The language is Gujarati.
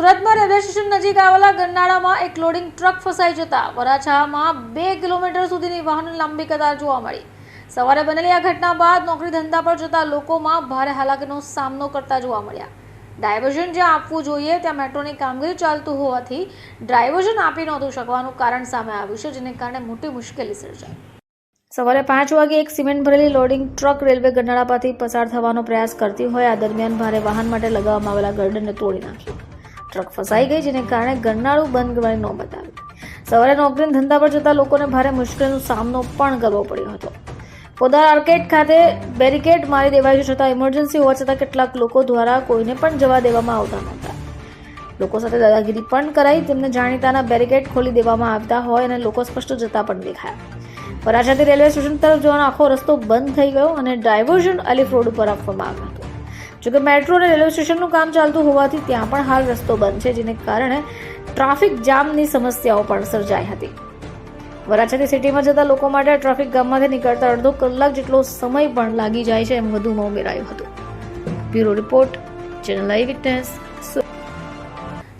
સુરતમાં રેલવે સ્ટેશન નજીક આવેલા ગરનાળામાં એક લોડિંગ ટ્રક ફસાઈ જતા વરાછામાં બે કિલોમીટર સુધીની વાહન લાંબી કતાર જોવા મળી. સવારે બનેલી આ ઘટના બાદ નોકરી ધંધા પર જતા લોકોમાં ભારે હાલાકીનો સામનો કરતા જોવા મળ્યા. ડાયવર્ઝન જ્યાં આપવું જોઈએ, ત્યાં મેટ્રોની કામગીરી ચાલતું હોવાથી ડ્રાઇવર્ઝન આપી નહોતું શકવાનું કારણ સામે આવ્યું છે, જેને કારણે મોટી મુશ્કેલી સર્જાઈ. સવારે પાંચ વાગે એક સિમેન્ટ ભરેલી લોડિંગ ટ્રક રેલવે ગરનાળા પરથી પસાર થવાનો પ્રયાસ કરતી હોય, આ દરમિયાન ભારે વાહન માટે લગાવવામાં આવેલા ગર્ડનને તોડી નાખ્યું ટ્રક ફસાઈ ગઈ, જેને કારણે ગરનાળું બંધ કરવાની નોબત આવી સવારે નોકરી ધંધા પર જતા લોકોને ભારે મુશ્કેલીનો સામનો પણ કરવો પડ્યો હતો. પોદાર આર્કેડ ખાતે બેરિકેડ મારી દેવાયું છતાં ઇમરજન્સી હોવા છતાં કેટલાક લોકો દ્વારા કોઈને પણ જવા દેવામાં આવતા નહોતા. લોકો સાથે દાદાગીરી પણ કરાઈ, તેમને જાણીતાના બેરિકેડ ખોલી દેવામાં આવતા હોય અને લોકો સ્પષ્ટ જતા પણ દેખાયા. વરાછાથી રેલવે સ્ટેશન તરફ જવાનો આખો રસ્તો બંધ થઈ ગયો અને ડાયવર્ઝન અલીફ રોડ ઉપર આપવામાં આવ્યો હતું. જોકે મેટ્રો અને રેલવે સ્ટેશનનું કામ ચાલતું હોવાથી ત્યાં પણ હાલ રસ્તો બંધ છે, જેને કારણે ટ્રાફિક જામની સમસ્યાઓ પણ સર્જાઈ હતી. વરાછાથી સિટીમાં જતા લોકો માટે ટ્રાફિક ગામમાંથી નીકળતા અડધો કલાક જેટલો સમય પણ લાગી જાય છે એમ વધુમાં ઉમેરાયું હતું. Bureau report, channel I witness